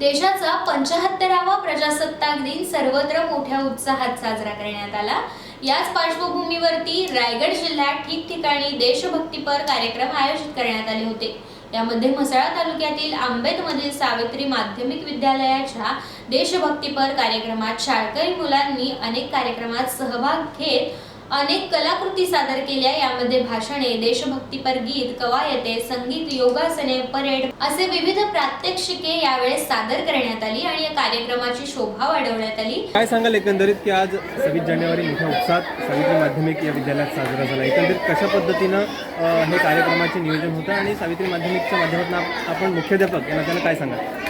देशाचा पंचाहत्तरावा प्रजासत्ताक दिन सर्वत्र मोठ्या उत्साहात साजरा करण्यात आला. याच पार्श्वभूमीवरती रायगड जिल्ह्यात ठिकठिकाणी देशभक्तीपर कार्यक्रम आयोजित करण्यात आले होते. यामध्ये म्हसळा तालुक्यातील आंबेतमधील सावित्री माध्यमिक विद्यालयाच्या देशभक्तीपर कार्यक्रमात शाळकरी मुलांनी अनेक कार्यक्रमात सहभाग घेत अनेक कलाकृती सादर केल्या. यामध्ये भाषणे देशभक्तीपर गीत कवायते संगीत योगासने परेड असे विविध प्रात्यक्षिके यावेळेस सादर करण्यात आली आणि या कार्यक्रमाची शोभा वाढवण्यात आली. काय सांगाल एकंदरीत की आज सव्वीस जानेवारी मोठ्या उत्साहात सावित्री माध्यमिक या विद्यालयात साजरा झाला. एकंदरीत कशा पद्धतीनं हे कार्यक्रमाचे नियोजन होतं आणि सावित्री माध्यमिकच्या माध्यमातून आपण मुख्याध्यापक यांना नात्यानं काय सांगाल?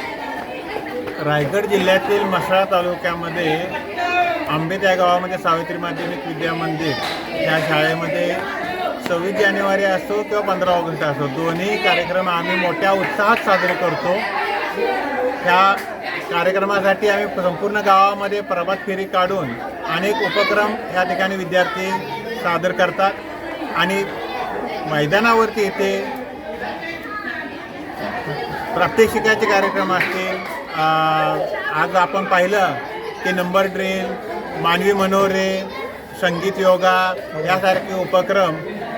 रायगड जिल्ह्यातील मसळा तालुक्यामध्ये आंबेत या गावामध्ये सावित्री माध्यमिक विद्या मंदिर या शाळेमध्ये सव्वीस जानेवारी असो किंवा पंधरा ऑगस्ट असो दोन्ही कार्यक्रम आम्ही मोठ्या उत्साहात साजरे करतो. ह्या कार्यक्रमासाठी आम्ही संपूर्ण गावामध्ये प्रभात फेरी काढून अनेक उपक्रम ह्या ठिकाणी विद्यार्थी सादर करतात. आणि मैदानावरती इथे प्रात्यक्षिकाचे कार्यक्रम असते आज आपण पाहिलं की नंबर ड्रिल मानवी मनोरे संगीत योगा यासारखे उपक्रम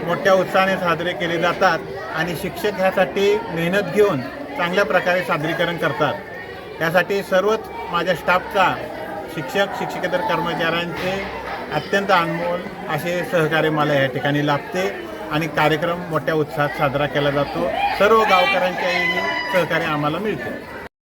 मोठ्या उत्साहाने साजरे केले जातात आणि शिक्षक ह्यासाठी मेहनत घेऊन चांगल्या प्रकारे सादरीकरण करतात. त्यासाठी सर्वच माझ्या स्टाफचा शिक्षक शिक्षकेतर कर्मचाऱ्यांचे अत्यंत अनमोल असे सहकार्य मला या ठिकाणी लाभते आणि कार्यक्रम मोठ्या उत्साहात साजरा केला जातो. सर्व गावकऱ्यांच्याही सहकार्य आम्हाला मिळते.